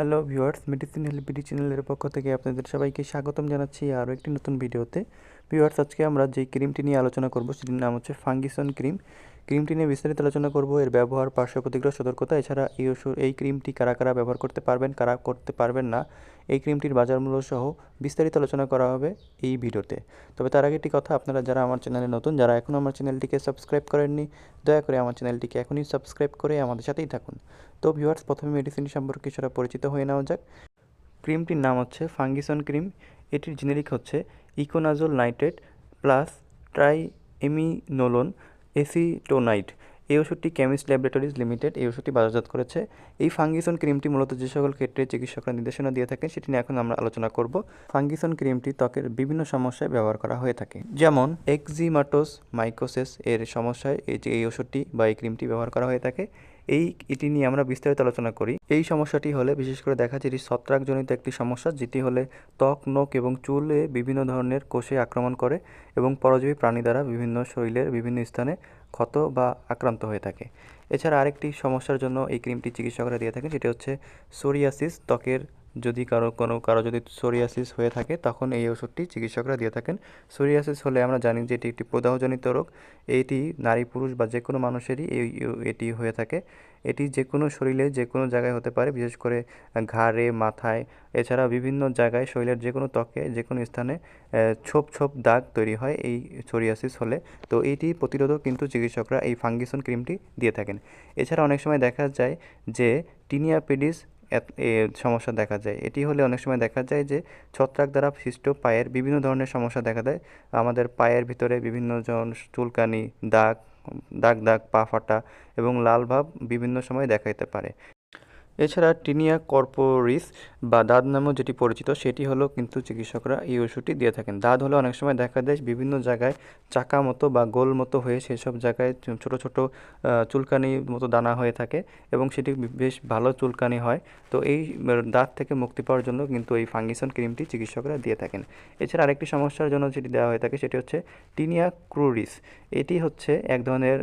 Hello viewers medicine BD চ্যানেলের পক্ষ থেকে আপনাদের সবাইকে স্বাগতম জানাচ্ছি আরও একটি নতুন ভিডিওতে। ভিউয়ার্স আজকে আমরা যে ক্রিমটি নিয়ে আলোচনা করব, সেটির নাম হচ্ছে ফাঙ্গিসন ক্রিম ক্রিমটি নিয়ে বিস্তারিত আলোচনা করব। এর ব্যবহার, পার্শ্ব প্রতিক্রিয়া, সতর্কতা, এছাড়া এই ওষুধ, এই ক্রিমটি কারা কারা ব্যবহার করতে পারবেন, কারা করতে পারবেন না, এই ক্রিমটির বাজার মূল্য সহ বিস্তারিত আলোচনা করা হবে এই ভিডিওতে। তবে তার আগে একটি কথা, আপনারা যারা আমার চ্যানেলে নতুন, যারা এখনও আমার চ্যানেলটিকে সাবস্ক্রাইব করেননি, দয়া করে আমার চ্যানেলটিকে এখনই সাবস্ক্রাইব করে আমাদের সাথেই থাকুন। তো ভিউয়ার্স প্রথমে মেডিসিনটি সম্পর্কে কিছুটা পরিচিত হয়ে নেওয়া যাক। ক্রিমটির নাম হচ্ছে ফাঙ্গিসন ক্রিম এটির জেনেরিক হচ্ছে econazole nitrate plus triamcinolone acetonide. এই ওষুধটি কেমিস্ট ল্যাবরেটরিজ লিমিটেড এই ওষুধটি বাজারজাত করেছে। এই ফাঙ্গিসন ক্রিমটি মূলত যে সকল ক্ষেত্রে চিকিৎসকরা নির্দেশনা দিয়ে থাকেন, সেটি নিয়ে এখন আমরা আলোচনা করব। ফাঙ্গিসন ক্রিমটি ত্বকের বিভিন্ন সমস্যায় ব্যবহার করা হয়ে থাকে। যেমন এক্সিমাটোস মাইকোসেস এর সমস্যায় এই যে এই ওষুধটি বা এই ক্রিমটি ব্যবহার করা হয়ে থাকে। এই এটি নিয়ে আমরা বিস্তারিত আলোচনা করি। এই সমস্যাটি হলে বিশেষ করে দেখা যায় এটি ছত্রাকজনিত একটি সমস্যা, যেটি হলে ত্বক, নখ এবং চুলে বিভিন্ন ধরনের কোষে আক্রমণ করে এবং পরজীবী প্রাণী দ্বারা বিভিন্ন শরীরের বিভিন্ন স্থানে ক্ষত বা আক্রান্ত হয়ে থাকে। এছাড়া আরেকটি সমস্যার জন্য এই ক্রিমটি চিকিৎসকরা দিয়ে থাকেন, সেটি হচ্ছে সোরিয়াসিস, ত্বকের যদি কারও, কোনো কারও যদি সোরিয়াসিস হয়ে থাকে, তখন এই ওষুধটি চিকিৎসকরা দিয়ে থাকেন। সোরিয়াসিস হলে আমরা জানি যে এটি একটি প্রদাহজনিত রোগ। এটি নারী, পুরুষ বা যে কোনো মানুষেরই এই, এটি হয়ে থাকে। এটি যে কোনো শরীরে, যে কোনো জায়গায় হতে পারে, বিশেষ করে ঘাড়ে, মাথায়। এছাড়া বিভিন্ন জায়গায় শরীরের যে কোনো ত্বকে, যে কোনো স্থানে ছোপ ছোপ দাগ তৈরি হয় এই সোরিয়াসিস হলে। তো এইটি প্রতিরোধক কিন্তু চিকিৎসকরা এই ফাঙ্গিসন ক্রিমটি দিয়ে থাকেন। এছাড়া অনেক সময় দেখা যায় যে টিনিয়াপিডিস সমস্যা দেখা যায়। এটি হলে অনেক সময় দেখা যায় যে ছত্রাক দ্বারা সৃষ্ট পায়ের বিভিন্ন ধরনের সমস্যা দেখা দেয়। আমাদের পায়ের ভিতরে বিভিন্ন জন চুলকানি, দাগ দাগ দাগ, পা ফাটা এবং লাল ভাব বিভিন্ন সময় দেখা দিতে পারে। এছাড়া টিনিয়া কর্পোরিস বা দাঁত নামেও যেটি পরিচিত, সেটি হলো কিন্তু চিকিৎসকরা এই ওষুধটি দিয়ে থাকেন। দাঁত হলে অনেক সময় দেখা দেয় বিভিন্ন জায়গায় চাকা মতো বা গোল মতো হয়ে সেসব জায়গায় ছোট ছোট চুলকানি মতো দানা হয়ে থাকে এবং সেটি বেশ ভালো চুলকানি হয়। তো এই দাঁত থেকে মুক্তি পাওয়ার জন্য কিন্তু এই ফাঙ্গিসন ক্রিমটি চিকিৎসকরা দিয়ে থাকেন। এছাড়া আরেকটি সমস্যার জন্য যেটি দেওয়া হয়ে থাকে, সেটি হচ্ছে টিনিয়া ক্রুরিস। এটি হচ্ছে এক ধরনের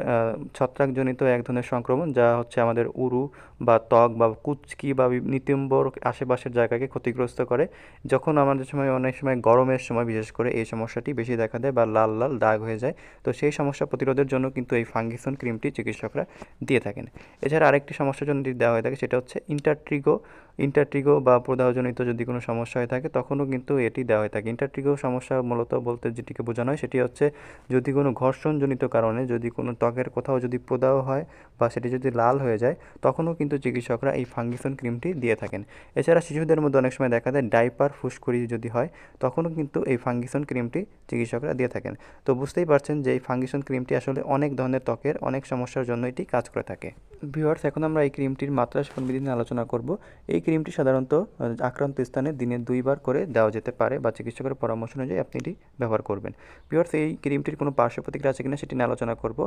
ছত্রাকজনিত এক ধরনের সংক্রমণ, যা হচ্ছে আমাদের উরু বা ত্বক বা কুচকি বা নিতম্বর আশেপাশের জায়গাকে ক্ষতিগ্রস্ত করে। যখন আমাদের সময় অনেক সময় গরমের সময়, বিশেষ করে এই সমস্যাটি বেশি দেখা দেয় বা লাল লাল দাগ হয়ে যায়, তো সেই সমস্যা প্রতিরোধের জন্য কিন্তু এই ফাঙ্গিসন ক্রিমটি চিকিৎসকরা দিয়ে থাকেন। এছাড়া আরেকটি সমস্যার জন্য দেওয়া হয়ে থাকে, সেটা হচ্ছে ইন্টারট্রিগো। ইন্টারট্রিগো বা প্রদাহজনিত যদি কোনো সমস্যা হয়ে থাকে, তখনও কিন্তু এটি দেওয়া হয়ে থাকে। ইন্টারট্রিগো সমস্যা মূলত বলতে যেটিকে বোঝানো হয়, সেটি হচ্ছে যদি কোনো ঘর্ষণজনিত কারণে যদি কোনো ত্বকের কোথাও যদি প্রদাহ হয় বা সেটি যদি লাল হয়ে যায়, তখনও কিন্তু চিকিৎসকরা এই ফাঙ্গিসন ক্রিমটি দিয়ে থাকেন। এছাড়া শিশুদের মধ্যে অনেক সময় দেখা যায় ডাইপার, ফুসকুড়ি যদি হয়, তখনও কিন্তু এই ফাঙ্গিসন ক্রিমটি চিকিৎসকরা দিয়ে থাকেন। তো বুঝতেই পারছেন যে এই ফাঙ্গিসন ক্রিমটি আসলে অনেক ধরনের ত্বকের অনেক সমস্যার জন্য এটি কাজ করে থাকে। ভিওয়ার্স এখন আমরা এই ক্রিমটির মাত্রা নিয়ে আলোচনা করব। এই ক্রিমটি সাধারণত আক্রান্ত স্থানে দিনে দুইবার করে দেওয়া যেতে পারে বা চিকিৎসকের পরামর্শ অনুযায়ী আপনি এটি ব্যবহার করবেন। ভিওয়ার্স এই ক্রিমটির কোনো পার্শ্ব প্রতিক্রিয়া আছে কিনা সেটি নিয়ে আলোচনা করব।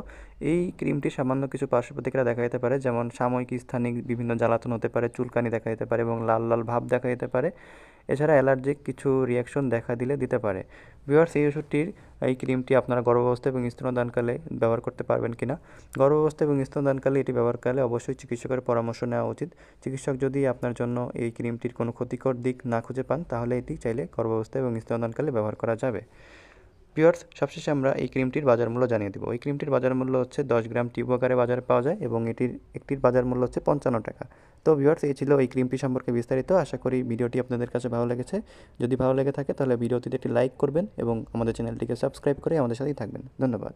এই ক্রিমটি সামান্য কিছু পার্শ্ব প্রতিক্রিয়া দেখা যেতে পারে, যেমন সাময়িক স্থানিক বিভিন্ন জ্বালাতন হতে পারে, চুলকানি দেখা যেতে পারে এবং লাল লাল ভাব দেখা যেতে পারে। এছাড়া অ্যালার্জিক কিছু রিয়াকশন দেখা দিলে দিতে পারে। ভিওয়ার্স এই ওষুধটির, এই ক্রিমটি আপনারা গর্ভাবস্থা এবং স্তনদানকালে ব্যবহার করতে পারবেন কিনা? গর্ভাবস্থা এবং স্তনদানকালে এটি ব্যবহারকালে অবশ্যই চিকিৎসকের পরামর্শ নেওয়া উচিত। চিকিৎসক যদি আপনার জন্য এই ক্রিমটির কোনো ক্ষতিকর দিক না খুঁজে পান, তাহলে এটি চাইলে গর্ভাবস্থা এবং স্তনদানকালে ব্যবহার করা যাবে। পিওর্স, সবশেষে আমরা এই ক্রিমটির বাজার মূল্য জানিয়ে দেবো। এই ক্রিমটির বাজার মূল্য হচ্ছে দশ গ্রাম টিউব আকারে বাজারে পাওয়া যায় এবং এটির, একটির বাজার মূল্য হচ্ছে পঞ্চান্ন টাকা। তো ভিউয়ার্স, এই ছিল এই ক্রিমটি সম্পর্কে বিস্তারিত। আশা করি ভিডিওটি আপনাদের কাছে ভালো লেগেছে। যদি ভালো লেগে থাকে, তাহলে ভিডিওটিতে একটি লাইক করবেন এবং আমাদের চ্যানেলটিকে সাবস্ক্রাইব করে আমাদের সাথেই থাকবেন। ধন্যবাদ।